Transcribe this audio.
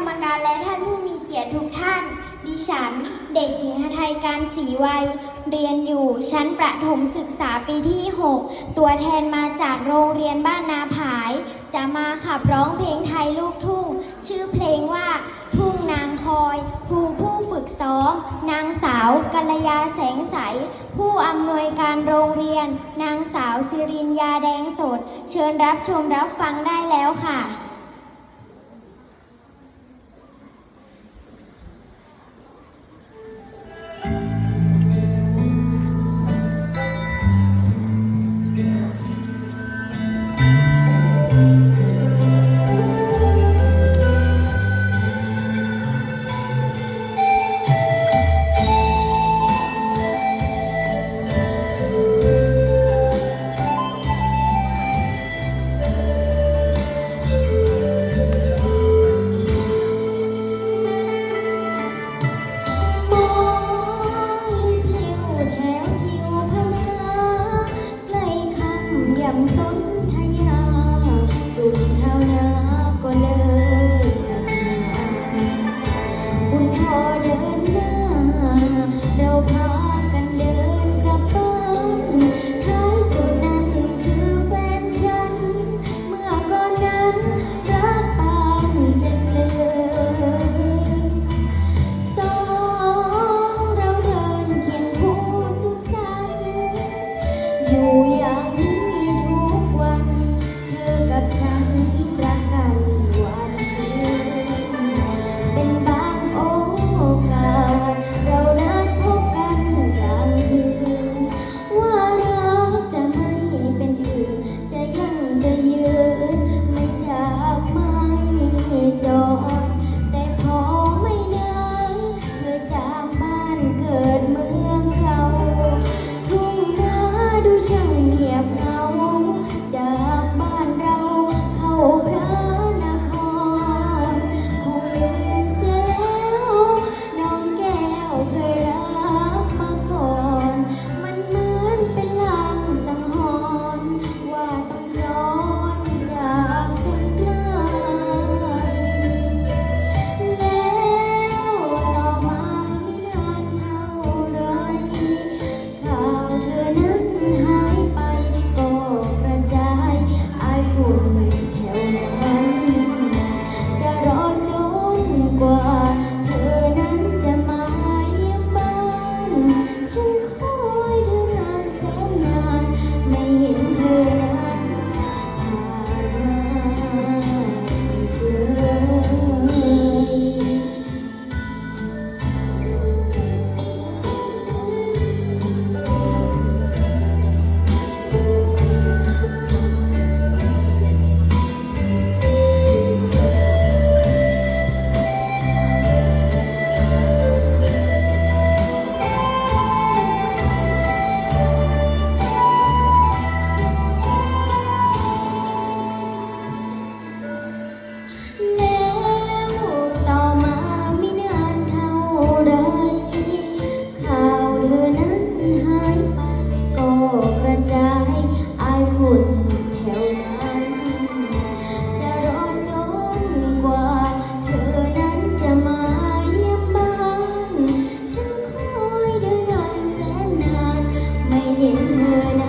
รรมการและท่านผู้มีเกียรติทุกท่าน ดิฉัน เด็กหญิงหทัยการศรีวัย เรียนอยู่ชั้นประถมศึกษาปีที่ 6 ตัวแทนมาจากโรงเรียนบ้านนาผาย จะมาขับร้องเพลงไทยลูกทุ่ง ชื่อเพลงว่า ทุ่งนางคอย ครูผู้ฝึกซ้อม นางสาวกัลยาแสงใส ผู้อำนวยการโรงเรียน นางสาวสิรินยาแดงสด เชิญรับชมรับฟังได้แล้วค่ะ กระจายอายคนแถวนั้น จะรอจนกว่า เธอนั้นจะมาเยี่ยมบ้าน ฉันคอยเดินานแสนนาน ไม่เห็นเธอ